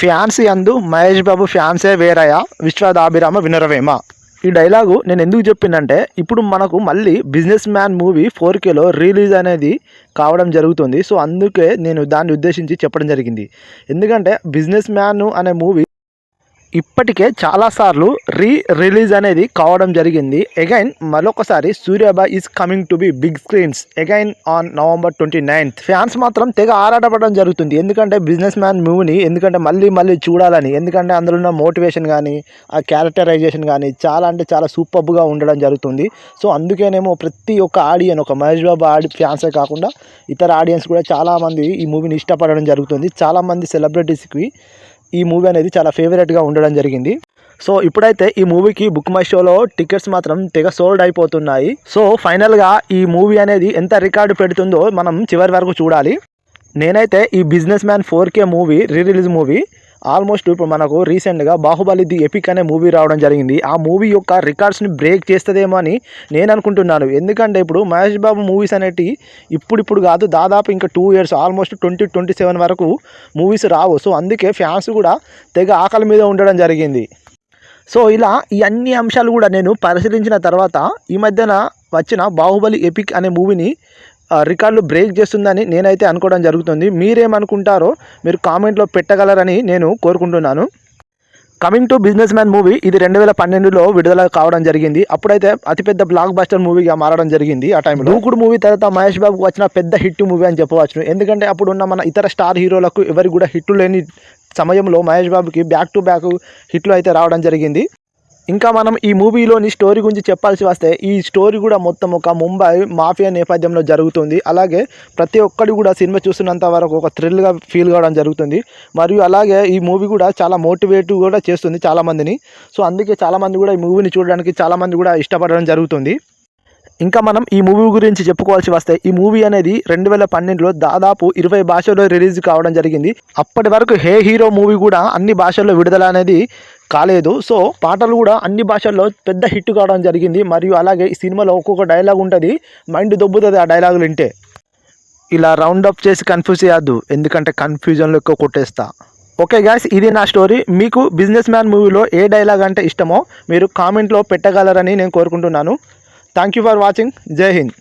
Fans అందు మహేష్ బాబు ఫ్యాన్సే వేరయా విశ్వదాభిరామ వినరవేమ. ఈ డైలాగు నేను ఎందుకు చెప్పిందంటే ఇప్పుడు మనకు మళ్ళీ బిజినెస్ మ్యాన్ మూవీ ఫోర్ కేలో రిలీజ్ అనేది కావడం జరుగుతుంది. సో అందుకే నేను దాన్ని ఉద్దేశించి చెప్పడం జరిగింది. ఎందుకంటే బిజినెస్ మ్యాన్ అనే మూవీ ఇప్పటికే చాలాసార్లు రీ రిలీజ్ అనేది కావడం జరిగింది. అగైన్ మరొకసారి సూర్యాబా is coming to be big screens again on November twenty ninth fans మాత్రం తెగ ఆరాటపడడం జరుగుతుంది. ఎందుకంటే బిజినెస్ మ్యాన్ మూవీని ఎందుకంటే మళ్ళీ మళ్ళీ చూడాలని ఎందుకంటే అందులో ఉన్న మోటివేషన్ కానీ ఆ క్యారెక్టరైజేషన్ కానీ చాలా అంటే చాలా సూపర్గా ఉండడం జరుగుతుంది. సో అందుకేనేమో ప్రతి ఒక్క ఆడియన్ ఒక మహేష్ బాబు ఆడి ఫ్యాన్సే కాకుండా ఇతర ఆడియన్స్ కూడా చాలామంది ఈ మూవీని ఇష్టపడడం జరుగుతుంది. చాలామంది సెలబ్రిటీస్కి ఈ మూవీ అనేది చాలా ఫేవరెట్గా ఉండడం జరిగింది. సో ఇప్పుడైతే ఈ మూవీకి బుక్ మై షోలో టికెట్స్ మాత్రం తెగ సోల్డ్ అయిపోతున్నాయి. సో ఫైనల్గా ఈ మూవీ అనేది ఎంత రికార్డు పెడుతుందో మనం చివరి వరకు చూడాలి. నేనైతే ఈ business man four K movie re release movie almost ఇప్పుడు మనకు రీసెంట్గా బాహుబలి ది ఎపిక్ అనే మూవీ రావడం జరిగింది. ఆ మూవీ యొక్క రికార్డ్స్ని బ్రేక్ చేస్తుందేమో అని నేను అనుకుంటున్నాను. ఎందుకంటే ఇప్పుడు మహేష్ బాబు మూవీస్ అనేటి ఇప్పుడిప్పుడు కాదు దాదాపు ఇంకా two years almost twenty twenty seven వరకు మూవీస్ రావు. సో అందుకే ఫ్యాన్స్ కూడా తెగ ఆకలి మీద ఉండడం జరిగింది. సో ఇలా ఈ అన్ని అంశాలు కూడా నేను పరిశీలించిన తర్వాత ఈ మధ్యన వచ్చిన బాహుబలి ఎపిక్ అనే మూవీని రికార్డులు బ్రేక్ చేస్తుందని నేనైతే అనుకోవడం జరుగుతుంది. మీరేమనుకుంటారో మీరు కామెంట్లో పెట్టగలరని నేను కోరుకుంటున్నాను. Coming to business man movie ఇది రెండు వేల పన్నెండులో విడుదల కావడం జరిగింది. అప్పుడైతే అతిపెద్ద బ్లాక్ బస్టర్ మూవీగా మారడం జరిగింది ఆ టైంలో దూకుడు మూవీ తర్వాత మహేష్ బాబుకు వచ్చిన పెద్ద హిట్ మూవీ అని చెప్పవచ్చు ఎందుకంటే అప్పుడు ఉన్న మన ఇతర స్టార్ హీరోలకు ఎవరికి కూడా హిట్లు లేని సమయంలో మహేష్ బాబుకి బ్యాక్ టు బ్యాక్ హిట్లు అయితే రావడం జరిగింది. ఇంకా మనం ఈ మూవీలోని స్టోరీ గురించి చెప్పాల్సి వస్తే ఈ స్టోరీ కూడా మొత్తం ఒక ముంబై మాఫియా నేపథ్యంలో జరుగుతుంది. అలాగే ప్రతి ఒక్కటి కూడా సినిమా చూస్తున్నంత వరకు ఒక థ్రిల్గా ఫీల్ కావడం జరుగుతుంది. మరియు అలాగే ఈ మూవీ కూడా చాలా మోటివేట్ కూడా చేస్తుంది చాలామందిని సో అందుకే చాలామంది కూడా ఈ మూవీని చూడడానికి చాలామంది కూడా ఇష్టపడడం జరుగుతుంది. ఇంకా మనం ఈ మూవీ గురించి చెప్పుకోవాల్సి వస్తే ఈ మూవీ అనేది రెండు వేల పన్నెండులో దాదాపు ఇరవై భాషల్లో రిలీజ్ కావడం జరిగింది. అప్పటి వరకు హే హీరో మూవీ కూడా అన్ని భాషల్లో విడుదల అనేది కాలేదు. సో పాటలు కూడా అన్ని భాషల్లో పెద్ద హిట్ కావడం జరిగింది. మరియు అలాగే ఈ సినిమాలో ఒక్కొక్క డైలాగ్ ఉంటుంది. మైండ్ దొబ్బుతుంది ఆ డైలాగులు వింటే. ఇలా రౌండ్ అప్ చేసి కన్ఫ్యూజ్ చేయొద్దు. ఎందుకంటే కన్ఫ్యూజన్లో ఎక్కువ కొట్టేస్తా. ఓకే గ్యాస్ ఇది నా స్టోరీ. మీకు బిజినెస్ మ్యాన్ మూవీలో ఏ డైలాగ్ అంటే ఇష్టమో మీరు కామెంట్లో పెట్టగలరని నేను కోరుకుంటున్నాను. Thank you for watching. జై హింద్.